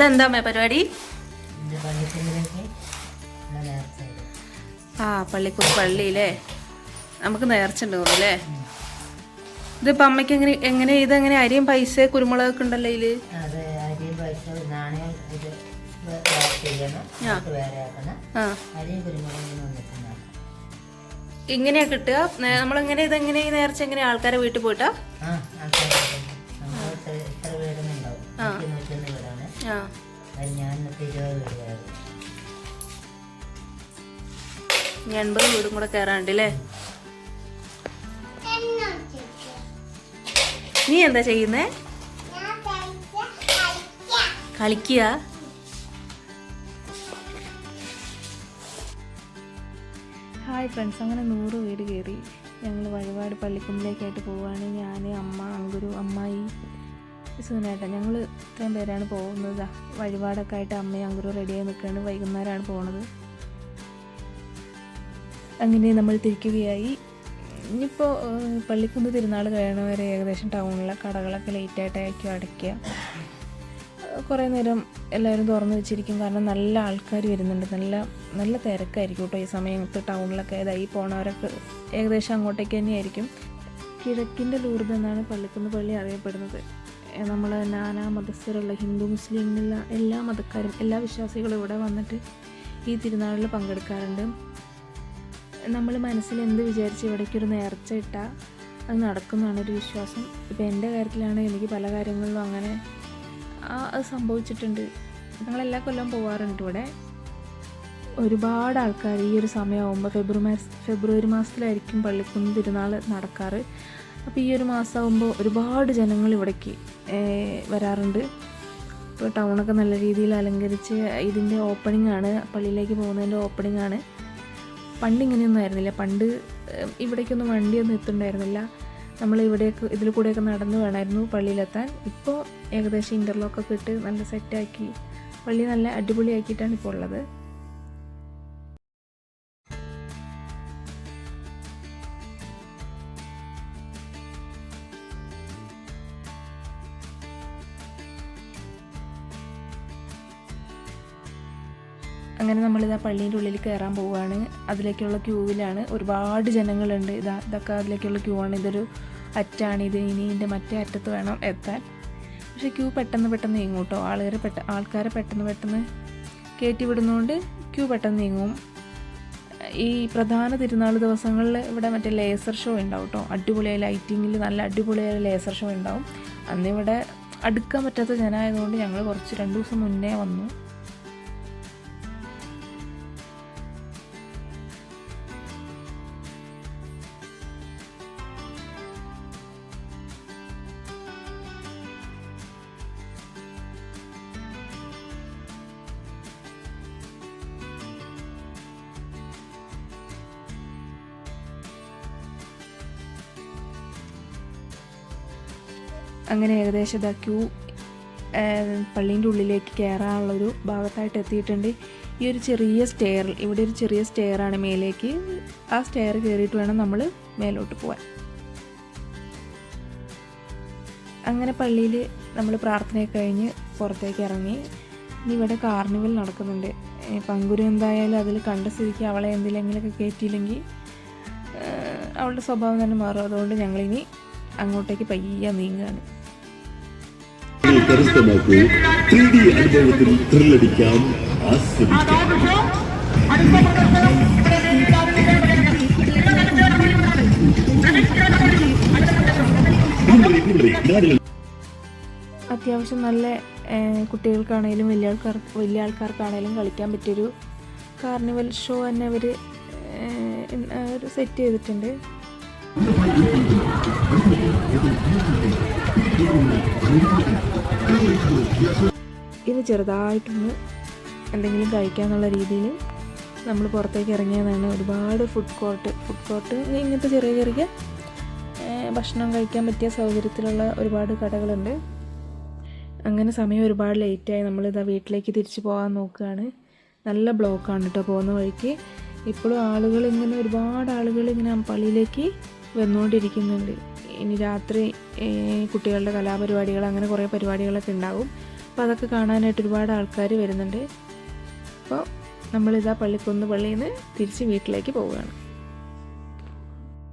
ഇതെന്താ പരിപാടി? ഇത് ആ പള്ളിക്കൂർ പള്ളിയില്ലേ നമുക്ക് നേർച്ച ഉണ്ടാവും അല്ലേ? ഇതിപ്പോ അമ്മയ്ക്ക് എങ്ങനെ എങ്ങനെ ഇതെങ്ങനെ അരിയും പൈസ കുരുമുളകൊക്കെ ഉണ്ടല്ലോ ഇതിൽ? ഇത് ഇങ്ങനെയാ കിട്ടുക? നമ്മളെങ്ങനെ ഇതെങ്ങനെ നേർച്ച എങ്ങനെ ആൾക്കാരെ വീട്ടിൽ പോയിട്ടാ? ആ ഞാൻ ഇനി എൺപത് വീടും കൂടെ കയറാണ്ട് അല്ലേ നീ എന്താ ചെയ്യുന്നേ? കളിക്കുക ഹായ് ഫ്രണ്ട്സ് അങ്ങനെ നൂറ് വീട് കയറി ഞങ്ങൾ വഴിപാട് പള്ളിക്കുമ്പിലേക്കായിട്ട് പോവുകയാണ് ഞാൻ അമ്മ അങ്കുരു അമ്മായി സുഖനായിട്ടാ ഞങ്ങൾ ഇത്രയും പേരാണ് പോകുന്നത്. വഴിപാടൊക്കെ ആയിട്ട് അമ്മയും അങ്കുരു റെഡിയായി നിൽക്കുകയാണ് വൈകുന്നേരമാണ് പോണത്. അങ്ങനെ നമ്മൾ തിരിക്കുകയായി. ഇനിയിപ്പോൾ പള്ളിക്കുന്ന് തിരുനാൾ കഴിയണ വരെ ഏകദേശം ടൗണിലെ കടകളൊക്കെ ലേറ്റായിട്ടായിരിക്കും അടയ്ക്കുക കുറേ നേരം എല്ലാവരും തുറന്നു വെച്ചിരിക്കും. കാരണം നല്ല ആൾക്കാർ വരുന്നുണ്ട്. നല്ല നല്ല തിരക്കായിരിക്കും കേട്ടോ ഈ സമയത്ത് ടൗണിലൊക്കെ. ഇതായി പോണവരൊക്കെ ഏകദേശം അങ്ങോട്ടേക്ക് തന്നെയായിരിക്കും. കിഴക്കിന്റെ ലൂർദ് എന്നാണ് പള്ളിക്കുന്ന് പള്ളി അറിയപ്പെടുന്നത്. നമ്മൾ നാനാ മതസ്ഥരുള്ള ഹിന്ദു മുസ്ലിം എല്ലാ എല്ലാ മതക്കാരും എല്ലാ വിശ്വാസികളും ഇവിടെ വന്നിട്ട് ഈ തിരുനാളിൽ പങ്കെടുക്കാറുണ്ട്. നമ്മൾ മനസ്സിൽ എന്ത് വിചാരിച്ച് ഇവിടേക്ക് ഒരു നേർച്ച ഇട്ടാൽ അത് നടക്കുന്നതാണ് ഒരു വിശ്വാസം. ഇപ്പം എന്റെ കാര്യത്തിലാണ് എനിക്ക് പല കാര്യങ്ങളിലും അങ്ങനെ അത് സംഭവിച്ചിട്ടുണ്ട്. ഞങ്ങളെല്ലാ കൊല്ലം പോവാറുണ്ട് ഇവിടെ. ഒരുപാട് ആൾക്കാർ ഈ ഒരു സമയമാകുമ്പോൾ ഫെബ്രുവരി മാസ ഫെബ്രുവരി മാസത്തിലായിരിക്കും പള്ളിക്കുന്ന് തിരുനാൾ നടക്കാറ്. അപ്പോൾ ഈ ഒരു മാസമാകുമ്പോൾ ഒരുപാട് ജനങ്ങൾ ഇവിടേക്ക് വരാറുണ്ട്. ഇപ്പോൾ ടൗണൊക്കെ നല്ല രീതിയിൽ അലങ്കരിച്ച് ഇതിന്റെ ഓപ്പണിംഗ് ആണ് പള്ളിയിലേക്ക് പോകുന്നതിന്റെ ഓപ്പണിംഗ് ആണ്. പണ്ട് ഇങ്ങനെയൊന്നും ആയിരുന്നില്ല. പണ്ട് ഇവിടേക്കൊന്നും വണ്ടിയൊന്നും എത്തുന്നുണ്ടായിരുന്നില്ല നമ്മൾ ഇവിടെയൊക്കെ ഇതിൽ കൂടെയൊക്കെ നടന്നു വേണമായിരുന്നു പള്ളിയിലെത്താൻ. ഇപ്പോൾ ഏകദേശം ഇന്റർലോക്കൊക്കെ ഇട്ട് നല്ല സെറ്റാക്കി പള്ളി നല്ല അടിപൊളിയാക്കിയിട്ടാണ് ഇപ്പോൾ ഉള്ളത്. അങ്ങനെ നമ്മളിതാ പള്ളീന്റെ ഉള്ളിൽ കയറാൻ പോവുകയാണ് അതിലേക്കുള്ള ക്യൂവിലാണ്. ഒരുപാട് ജനങ്ങളുണ്ട്. ഇതാ ഇതൊക്കെ അതിലേക്കുള്ള ക്യൂ ആണ് ഇതൊരു അറ്റാണ്. ഇത് ഇനി ഇതിന്റെ മറ്റേ അറ്റത്ത് വേണം എത്താൻ. പക്ഷേ ക്യൂ പെട്ടെന്ന് പെട്ടെന്ന് നീങ്ങും കേട്ടോ പെട്ട ആൾക്കാരെ പെട്ടെന്ന് പെട്ടെന്ന് കയറ്റി വിടുന്നതുകൊണ്ട് ക്യൂ പെട്ടെന്ന് നീങ്ങും. ഈ പ്രധാന തിരുനാൾ ദിവസങ്ങളിൽ ഇവിടെ മറ്റേ ലേസർ ഷോ ഉണ്ടാവും കേട്ടോ അടിപൊളിയായ ലൈറ്റിങ്ങിൽ നല്ല അടിപൊളിയായ ലേസർ ഷോ ഉണ്ടാവും. അന്നിവിടെ അടുക്കാൻ പറ്റാത്ത ജനമായതുകൊണ്ട് ഞങ്ങൾ കുറച്ച് രണ്ട് ദിവസം മുന്നേ വന്നു. അങ്ങനെ ഏകദേശം ഇതാ ക്യൂ പള്ളീന്റെ ഉള്ളിലേക്ക് കയറാനുള്ളൊരു ഭാഗത്തായിട്ട് എത്തിയിട്ടുണ്ട്. ഈ ഒരു ചെറിയ സ്റ്റെയർ ഇവിടെ ഒരു ചെറിയ സ്റ്റെയറാണ് മേലേക്ക്. ആ സ്റ്റെയർ കയറിയിട്ട് വേണം നമ്മൾ മേലോട്ട് പോകാൻ അങ്ങനെ പള്ളിയിൽ നമ്മൾ പ്രാർത്ഥനയൊക്കെ കഴിഞ്ഞ് പുറത്തേക്ക് ഇറങ്ങി. ഇനി ഇവിടെ കാർണിവൽ നടക്കുന്നുണ്ട്. പങ്കുരു എന്തായാലും അതിൽ കണ്ട സ്ഥിതിക്ക് അവളെ എന്തിലെങ്കിലൊക്കെ കയറ്റിയില്ലെങ്കിൽ അവളുടെ സ്വഭാവം തന്നെ മാറും. അതുകൊണ്ട് ഞങ്ങളിനി അങ്ങോട്ടേക്ക് പയ്യ നീങ്ങുകയാണ്. കരസ്ഥമാക്കൂ ത്രീ ഡി അനുഭവത്തിൽ ത്രില്ലടിക്കാം ആസ്വദിക്കാം അത്യാവശ്യം നല്ല കുട്ടികൾക്കാണേലും വലിയ ആൾക്കാർ വലിയ ആൾക്കാർക്കാണേലും കളിക്കാൻ പറ്റിയൊരു കാർണിവൽ ഷോ തന്നെ അവർ സെറ്റ് ചെയ്തിട്ടുണ്ട്. ഇത് ചെറുതായിട്ടൊന്ന് എന്തെങ്കിലും കഴിക്കാന്നുള്ള രീതിയിൽ നമ്മൾ പുറത്തേക്ക് ഇറങ്ങിയതാണ്. ഒരുപാട് ഫുഡ് കോർട്ട് ഫുഡ് കോർട്ട് ഇങ്ങനത്തെ ചെറിയ ചെറിയ ഭക്ഷണം കഴിക്കാൻ പറ്റിയ സൗകര്യത്തിലുള്ള ഒരുപാട് കടകളുണ്ട്. അങ്ങനെ സമയം ഒരുപാട് ലേറ്റായി നമ്മളിതാ വീട്ടിലേക്ക് തിരിച്ചു പോകാൻ നോക്കുകയാണ്. നല്ല ബ്ലോക്കാണ് കേട്ടോ പോകുന്ന വഴിക്ക്. ഇപ്പോഴും ആളുകൾ ഇങ്ങനെ ഒരുപാട് ആളുകൾ ഇങ്ങനെ പള്ളിയിലേക്ക് വന്നുകൊണ്ടിരിക്കുന്നുണ്ട്. ഇനി രാത്രി കുട്ടികളുടെ കലാപരിപാടികൾ അങ്ങനെ കുറേ പരിപാടികളൊക്കെ ഉണ്ടാകും അപ്പോൾ അതൊക്കെ കാണാനായിട്ട് ഒരുപാട് ആൾക്കാർ വരുന്നുണ്ട്. അപ്പോൾ നമ്മളിതാ പള്ളിക്കുന്ന് പള്ളിയിൽ നിന്ന് തിരിച്ച് വീട്ടിലേക്ക് പോവുകയാണ്.